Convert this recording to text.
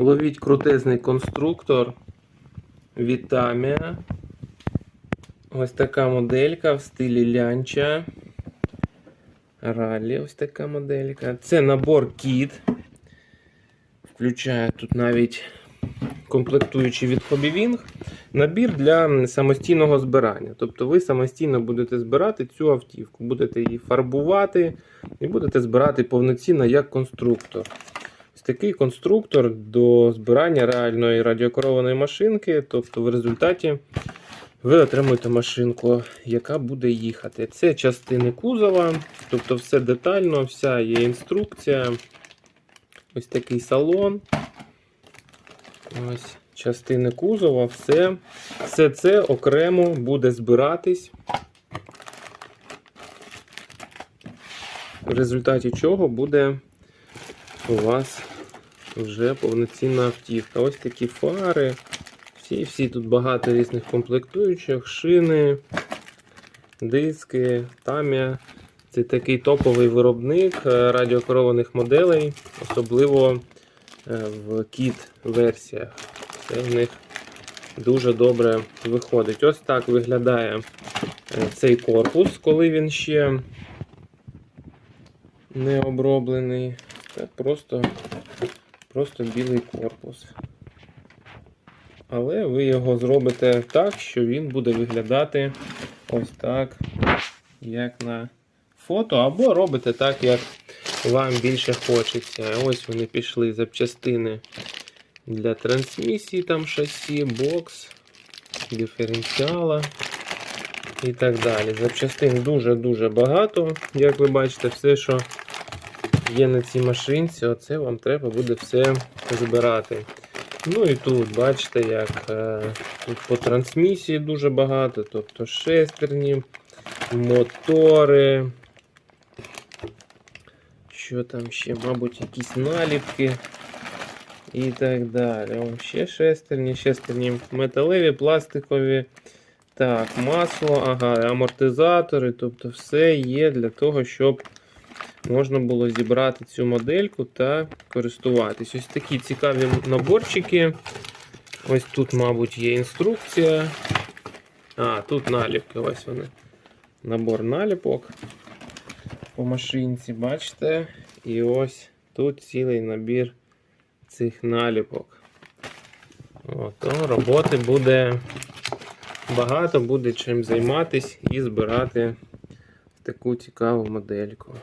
Ловіть крутезний конструктор від. Ось така моделька в стилі лянча. Ралі, ось така моделька. Це набор кіт. Включає тут навіть комплектуючий від Hobby. Набір для самостійного збирання. Тобто ви самостійно будете збирати цю автівку, будете її фарбувати і будете збирати повноцінно як конструктор. Такий конструктор до збирання реальної радіокерованої машинки. Тобто, в результаті ви отримуєте машинку, яка буде їхати. Це частини кузова, тобто все детально, вся є інструкція. Ось такий салон. Ось частини кузова, все. Все це окремо буде збиратись. В результаті чого буде у вас вже повноцінна автівка. Ось такі фари. Всі, всі тут багато різних комплектуючих, шини, диски, там'я. Це такий топовий виробник е, радіокерованих моделей, особливо е, в кіт-версіях. Це в них дуже добре виходить. Ось так виглядає е, цей корпус, коли він ще не оброблений. Це просто, просто білий корпус. Але ви його зробите так, що він буде виглядати ось так, як на фото, або робите так, як вам більше хочеться. Ось вони пішли запчастини для трансмісії, там шасі, бокс, диференціала і так далі. Запчастин дуже-дуже багато. Як ви бачите, все, що є на цій машинці, оце вам треба буде все збирати. Ну і тут, бачите, як е, тут по трансмісії дуже багато, тобто шестерні, мотори. Що там ще, мабуть, якісь наліпки і так далі. О, ще шестерні, шестерні металеві, пластикові. Так, масло, ага, амортизатори, тобто все є для того, щоб можна було зібрати цю модельку та користуватись. Ось такі цікаві наборчики. Ось тут, мабуть, є інструкція. А, тут наліпки, ось вони. Набор наліпок по машинці, бачите? І ось тут цілий набір цих наліпок. От, роботи буде багато, буде чим займатись і збирати таку цікаву модельку.